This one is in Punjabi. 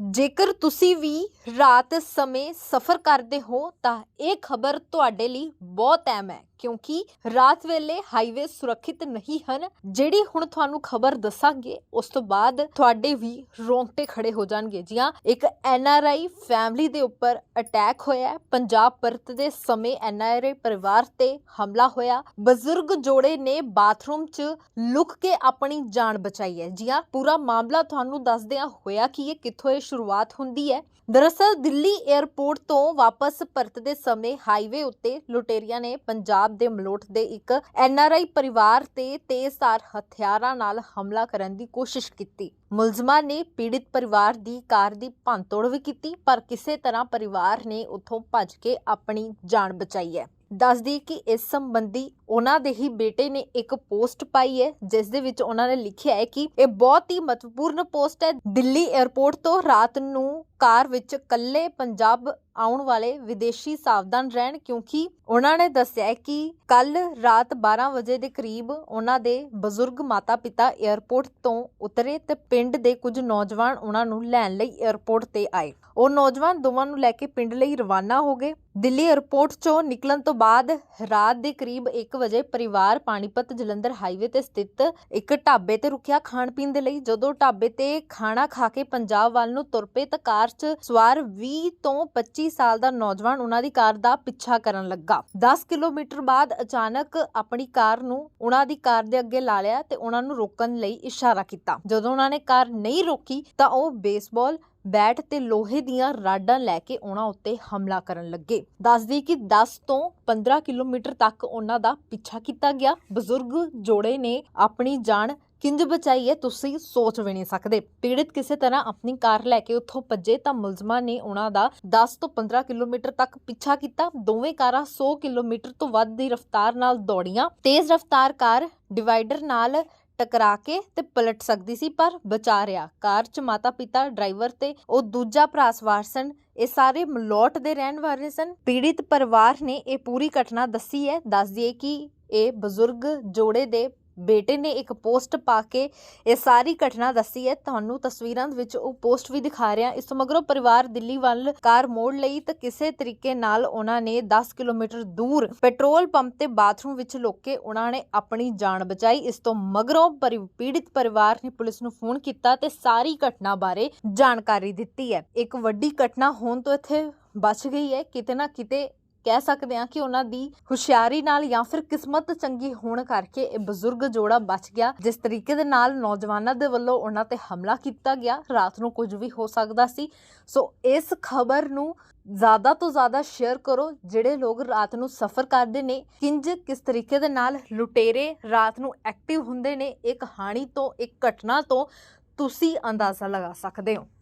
ਜੇਕਰ ਤੁਸੀਂ ਵੀ ਰਾਤ ਸਮੇਂ ਸਫ਼ਰ ਕਰਦੇ ਹੋ, ਤਾਂ ਇਹ ਖਬਰ ਤੁਹਾਡੇ ਲਈ ਬਹੁਤ ਅਹਿਮ ਹੈ, ਕਿਉਂਕਿ ਰਾਤ ਵੇਲੇ ਹਾਈਵੇ ਸੁਰੱਖਿਅਤ ਨਹੀਂ ਹਨ। ਜਿਹੜੀ ਹੁਣ ਤੁਹਾਨੂੰ ਖਬਰ ਦੱਸਾਂਗੇ, ਉਸ ਤੋਂ ਬਾਅਦ ਤੁਹਾਡੇ ਵੀ ਰੋਂਗਟੇ ਖੜੇ ਹੋ ਜਾਣਗੇ। ਜੀ ਹਾਂ ਇੱਕ ਐਨਆਰਆਈ ਫੈਮਿਲੀ ਦੇ ਉੱਪਰ ਅਟੈਕ ਹੋਇਆ ਪੰਜਾਬ ਪਰਤ ਦੇ ਸਮੇਂ ਐਨਆਰਆਈ ਪਰਿਵਾਰ ਤੇ ਹਮਲਾ ਹੋਇਆ। ਬਜ਼ੁਰਗ ਜੋੜੇ ਨੇ ਬਾਥਰੂਮ 'ਚ ਲੁਕ ਕੇ ਆਪਣੀ ਜਾਨ ਬਚਾਈ ਹੈ। ਜੀ ਹਾਂ ਪੂਰਾ ਮਾਮਲਾ ਤੁਹਾਨੂੰ ਦੱਸਦਿਆਂ ਹੋਇਆ ਕਿ ਇਹ ਕਿੱਥੋਂ ਇਹ ਸ਼ੁਰੂਆਤ ਹੁੰਦੀ ਹੈ। ਦਰਅਸਲ ਦਿੱਲੀ 에ਅਰਪੋਰਟ ਤੋਂ ਵਾਪਸ ਪਰਤਦੇ ਸਮੇਂ ਹਾਈਵੇ ਉੱਤੇ ਲੁਟੇਰੀਆਂ ਨੇ ਪੰਜਾਬ ਦੇ ਮਲੋਟ ਦੇ ਇੱਕ ਐਨਆਰਆਈ ਪਰਿਵਾਰ ਤੇ ਤੇਜ਼ਧਾਰ ਹਥਿਆਰਾਂ ਨਾਲ ਹਮਲਾ ਕਰਨ ਦੀ ਕੋਸ਼ਿਸ਼ ਕੀਤੀ। ਮੁਲਜ਼ਮਾਂ ਨੇ ਪੀੜਿਤ ਪਰਿਵਾਰ ਦੀ ਕਾਰ ਦੀ ਭੰਨਤੋੜ ਵੀ ਕੀਤੀ, ਪਰ ਕਿਸੇ ਤਰ੍ਹਾਂ ਪਰਿਵਾਰ ਨੇ ਉੱਥੋਂ ਭੱਜ ਕੇ ਆਪਣੀ ਜਾਨ ਬਚਾਈ ਹੈ। ਦੱਸਦੀ ਕਿ ਇਸ ਸੰਬੰਧੀ ਉਹਨਾਂ ਦੇ ਹੀ ਬੇਟੇ ਨੇ ਇੱਕ ਪੋਸਟ ਪਾਈ ਹੈ, ਜਿਸ ਦੇ ਵਿੱਚ ਉਹਨਾਂ ਨੇ ਲਿਖਿਆ ਹੈ ਕਿ ਇਹ ਬਹੁਤ ਹੀ ਮਹੱਤਵਪੂਰਨ ਪੋਸਟ ਹੈ। ਦਿੱਲੀ 에ਅਰਪੋਰਟ ਤੋਂ ਰਾਤ ਨੂੰ ਕਾਰ ਵਿੱਚ ਇਕੱਲੇ ਪੰਜਾਬ ਆਉਣ ਵਾਲੇ ਵਿਦੇਸ਼ੀ ਸਾਵਧਾਨ ਰਹਿਣ, ਕਿਉਂਕਿ ਉਹਨਾਂ ਨੇ ਦੱਸਿਆ ਕਿ ਕੱਲ ਰਾਤ 12 ਵਜੇ ਦੇ ਕਰੀਬ ਉਹਨਾਂ ਦੇ ਬਜ਼ੁਰਗ ਮਾਤਾ-ਪਿਤਾ 에ਅਰਪੋਰਟ ਤੋਂ ਉਤਰੇ ਤੇ ਪਿੰਡ ਦੇ ਕੁਝ ਨੌਜਵਾਨ ਉਹਨਾਂ ਨੂੰ ਲੈਣ ਲਈ 에ਅਰਪੋਰਟ ਤੇ ਆਏ। ਉਹ ਨੌਜਵਾਨ ਦੋਵਾਂ ਨੂੰ ਲੈ ਕੇ ਪਿੰਡ ਲਈ ਰਵਾਨਾ ਹੋ ਗਏ। ਦਿੱਲੀ 에ਅਰਪੋਰਟ 'ਚੋਂ ਨਿਕਲਣ ਤੋਂ ਬਾਅਦ ਰਾਤ ਦੇ ਕਰੀਬ ਇੱਕ 1 ਵਜੇ ਪਰਿਵਾਰ ਪਾਣੀਪਤ ਜਲੰਧਰ ਹਾਈਵੇ ਤੇ ਸਥਿਤ ਇੱਕ ਢਾਬੇ ਤੇ ਰੁਕਿਆ ਖਾਣ ਪੀਣ ਦੇ ਲਈ। ਜਦੋਂ ਢਾਬੇ ਤੇ ਖਾਣਾ ਖਾ ਕੇ ਪੰਜਾਬ ਵੱਲ ਨੂੰ ਤੁਰ ਪਏ ਤਾਂ ਕਾਰ 'ਚ ਸਵਾਰ 20 ਤੋਂ 25 ਸਾਲ ਦਾ ਨੌਜਵਾਨ ਉਹਨਾਂ ਦੀ ਕਾਰ ਦਾ ਪਿੱਛਾ ਕਰਨ ਲੱਗਾ। 10 ਕਿਲੋਮੀਟਰ ਬਾਅਦ ਅਚਾਨਕ ਆਪਣੀ ਕਾਰ ਨੂੰ ਉਹਨਾਂ ਦੀ ਕਾਰ ਦੇ ਅੱਗੇ ਲਾ ਲਿਆ ਤੇ ਉਹਨਾਂ ਨੂੰ ਰੋਕਣ ਲਈ ਇਸ਼ਾਰਾ ਕੀਤਾ। ਜਦੋਂ ਉਹਨਾਂ ਨੇ ਕਾਰ ਨਹੀਂ ਰੋਕੀ ਤਾਂ ਉਹ ਬੇਸਬਾਲ ਬੈਟ ਤੇ ਲੋਹੇ ਦੀਆਂ ਰਾਡਾਂ ਲੈ ਕੇ ਉਹਨਾਂ ਉੱਤੇ ਹਮਲਾ ਕਰਨ ਲੱਗੇ। ਦੱਸਦੀ ਕਿ 10 ਤੋਂ 15 ਕਿਲੋਮੀਟਰ ਤੱਕ ਉਹਨਾਂ ਦਾ ਪਿੱਛਾ ਕੀਤਾ ਗਿਆ। ਬਜ਼ੁਰਗ ਜੋੜੇ ਨੇ ਆਪਣੀ ਜਾਨ ਕਿੰਜ ਬਚਾਈ ਹੈ ਤੁਸੀਂ ਸੋਚ ਵੀ ਨਹੀਂ ਸਕਦੇ। ਪੀੜਿਤ ਕਿਸੇ ਤਰ੍ਹਾਂ ਆਪਣੀ ਕਾਰ ਲੈ ਕੇ ਉੱਥੋਂ ਭੱਜੇ ਤਾਂ ਮੁਲਜ਼ਮਾਂ ਨੇ ਉਹਨਾਂ ਦਾ 10 ਤੋਂ 15 ਕਿਲੋਮੀਟਰ ਤੱਕ ਪਿੱਛਾ ਕੀਤਾ। ਦੋਵੇਂ ਕਾਰਾਂ 100 ਕਿਲੋਮੀਟਰ ਤੋਂ ਵੱਧ ਦੀ ਰਫ਼ਤਾਰ ਨਾਲ ਦੌੜੀਆਂ। ਤੇਜ਼ ਰਫ਼ਤਾਰ ਕਾਰ ਡਿਵਾਈਡਰ ਨਾਲ ਟਕਰਾ ਕੇ ਤੇ ਪਲਟ ਸਕਦੀ ਸੀ, ਪਰ ਬਚਾ ਰਿਆ ਕਾਰ 'ਚ ਮਾਤਾ-ਪਿਤਾ ਡਰਾਈਵਰ ਤੇ ਉਹ ਦੂਜਾ ਭਰਾ ਸਵਾਰ ਸਨ। ਇਹ ਸਾਰੇ ਮਲੋਟ ਦੇ ਰਹਿਣ ਵਾਲੇ ਸਨ। ਪੀੜਿਤ ਪਰਿਵਾਰ ਨੇ ਇਹ ਪੂਰੀ ਘਟਨਾ ਦੱਸੀ ਹੈ। ਦੱਸ ਦਈਏ ਕਿ ਇਹ ਬਜ਼ੁਰਗ ਜੋੜੇ ਦੇ ਬੇਟੇ ਨੇ ਇੱਕ ਪੋਸਟ ਪਾ ਕੇ ਇਹ ਸਾਰੀ ਘਟਨਾ ਦੱਸੀ ਹੈ। ਤੁਹਾਨੂੰ ਤਸਵੀਰਾਂ ਵਿੱਚ ਉਹ ਪੋਸਟ ਵੀ ਦਿਖਾ ਰਿਹਾ। ਇਸ ਮਗਰੋਂ ਪਰਿਵਾਰ ਦਿੱਲੀ ਵੱਲ ਕਾਰ ਮੋੜ ਲਈ ਤਾਂ ਕਿਸੇ ਤਰੀਕੇ ਨਾਲ ਉਹਨਾਂ ਨੇ 10 ਕਿਲੋਮੀਟਰ ਦੂਰ ਪੈਟਰੋਲ ਪੰਪ ਤੇ ਬਾਥਰੂਮ ਵਿੱਚ ਲੁੱਕ ਕੇ ਉਹਨਾਂ ਨੇ ਆਪਣੀ ਜਾਨ ਬਚਾਈ। ਇਸ ਤੋਂ ਮਗਰੋਂ ਪਰਿ- ਪੀੜਿਤ ਪਰਿਵਾਰ ਨੇ ਪੁਲਿਸ ਨੂੰ ਫੋਨ ਕੀਤਾ ਤੇ ਸਾਰੀ ਘਟਨਾ ਬਾਰੇ ਜਾਣਕਾਰੀ ਦਿੱਤੀ ਹੈ। ਇੱਕ ਵੱਡੀ ਘਟਨਾ ਹੋਣ ਤੋਂ ਇੱਥੇ ਬਚ ਗਈ ਹੈ। ਕਿਤੇ ਨਾ ਕਿਤੇ ਕਹਿ ਸਕਦੇ ਹਾਂ ਕਿ ਉਹਨਾਂ ਦੀ ਹੁਸ਼ਿਆਰੀ ਨਾਲ ਜਾਂ ਫਿਰ ਕਿਸਮਤ ਚੰਗੀ ਹੋਣ ਕਰਕੇ ਇਹ ਬਜ਼ੁਰਗ ਜੋੜਾ ਬਚ ਗਿਆ। ਜਿਸ ਤਰੀਕੇ ਦੇ ਨਾਲ ਨੌਜਵਾਨਾਂ ਦੇ ਵੱਲੋਂ ਉਹਨਾਂ ਤੇ ਹਮਲਾ ਕੀਤਾ ਗਿਆ, ਰਾਤ ਨੂੰ ਕੁਝ ਵੀ ਹੋ ਸਕਦਾ ਸੀ। ਸੋ ਇਸ ਖਬਰ ਨੂੰ ਜ਼ਿਆਦਾ ਤੋਂ ਜ਼ਿਆਦਾ ਸ਼ੇਅਰ ਕਰੋ, ਜਿਹੜੇ ਲੋਕ ਰਾਤ ਨੂੰ ਸਫ਼ਰ ਕਰਦੇ ਨੇ, ਕਿੰਜ ਕਿਸ ਤਰੀਕੇ ਦੇ ਨਾਲ ਲੁਟੇਰੇ ਰਾਤ ਨੂੰ ਐਕਟਿਵ ਹੁੰਦੇ ਨੇ ਇੱਕ ਕਹਾਣੀ ਤੋਂ ਇੱਕ ਘਟਨਾ ਤੋਂ ਤੁਸੀਂ ਅੰਦਾਜ਼ਾ ਲਗਾ ਸਕਦੇ ਹੋ।